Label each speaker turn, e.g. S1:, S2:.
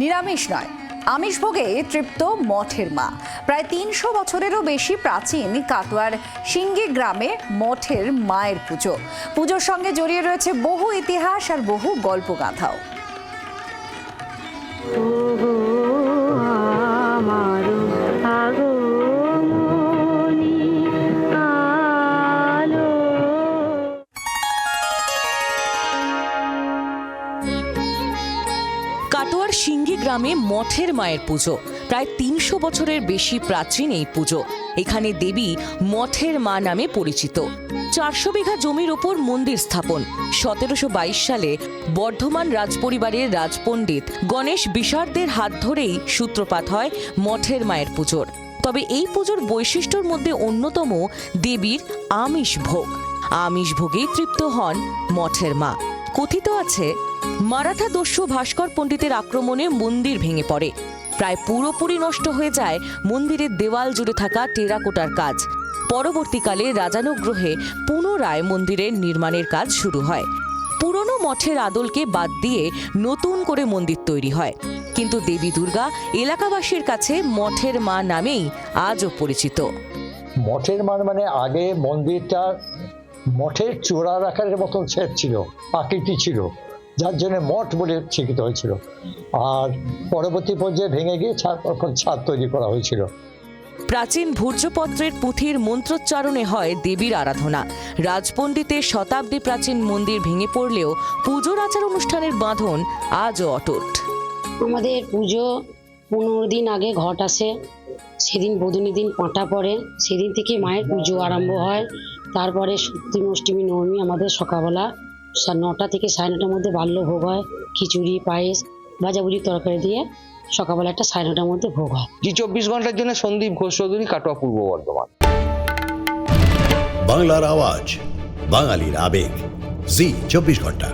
S1: নিরামিষ নয়। আমিষ ভোগে তৃপ্ত মঠের মা। প্রায় তিনশো বছরেরও বেশি প্রাচীন কাটোয়ার সিঙ্গি গ্রামে মঠের মায়ের পুজো। পুজোর সঙ্গে জড়িয়ে রয়েছে বহু ইতিহাস আর বহু গল্পগাথাও।
S2: ওগো
S3: কাটোয়ার সিঙ্গি গ্রামে মঠের মায়ের পুজো। প্রায় তিনশো বছরের বেশি প্রাচীন এই পুজো। এখানে দেবী মঠের মা নামে পরিচিত। চারশো বিঘা জমির ওপর মন্দির স্থাপন। সতেরোশো বাইশ সালে বর্ধমান রাজপরিবারের রাজপণ্ডিত গণেশ বিশারদের হাত ধরেই সূত্রপাত হয় মঠের মায়ের পুজোর। তবে এই পুজোর বৈশিষ্ট্যর মধ্যে অন্যতম দেবীর আমিষ ভোগ আমিষ ভোগেই তৃপ্ত হন মঠের মা। কথিত আছে মারাঠা দস্যু ভাস্কর পণ্ডিতের আক্রমণে মন্দির ভেঙে পড়ে। প্রায় পুরোপুরি নষ্ট হয়ে যায় মন্দিরের দেওয়াল জুড়ে থাকা টেরাকোটার কাজ। পরবর্তীকালে রাজানুগ্রহে পুনরায় মন্দিরের নির্মাণের কাজ শুরু হয়। পুরনো মঠের আদলকে বাদ দিয়ে নতুন করে মন্দির তৈরি হয়। কিন্তু দেবী দুর্গা এলাকাবাসীর কাছে মঠের মা নামেই আজও পরিচিত।
S4: মঠের মান মানে আগে মন্দিরটা মঠের চূড়ার আকারের মতন ছেদ ছিল, আকৃতি ছিল। যার জন্য মঠ বলে স্বীকৃত হয়েছিল। আর পরবর্তী পর্যায়ে ভেঙে গিয়ে ছাদ তখন ছাদ তৈরি করা হয়েছিল।
S3: প্রাচীন ভূর্জপত্রের পুঁথির মন্ত্রোচ্চারণে হয় দেবীর আরাধনা। রাজপণ্ডিতের শতাব্দী প্রাচীন মন্দির ভেঙে পড়লেও পুজোর আচার অনুষ্ঠানের বাঁধন আজও অটুট।
S5: আমাদের পুজো পনেরো দিন আগে ঘট আসে সেদিন বদনী দিন পাঁটা পড়ে সেদিন থেকে মায়ের পুজো আরম্ভ হয়। তারপরে সপ্তমী অষ্টমী নবমী আমাদের সকালবেলা নটা থেকে সাড়ে নটার মধ্যে বাল্য ভোগ হয় খিচুড়ি পায়েস ভাজাভুজি তরকারি দিয়ে সকালবেলা একটা সাড়ে নটার মধ্যে ভোগ হয়।
S6: জি চব্বিশ ঘণ্টার জন্য সন্দীপ ঘোষ চৌধুরী কাটোয়া পূর্ব বর্ধমান।
S7: বাংলার আওয়াজ বাঙালির আবেগ জি চব্বিশ ঘণ্টা।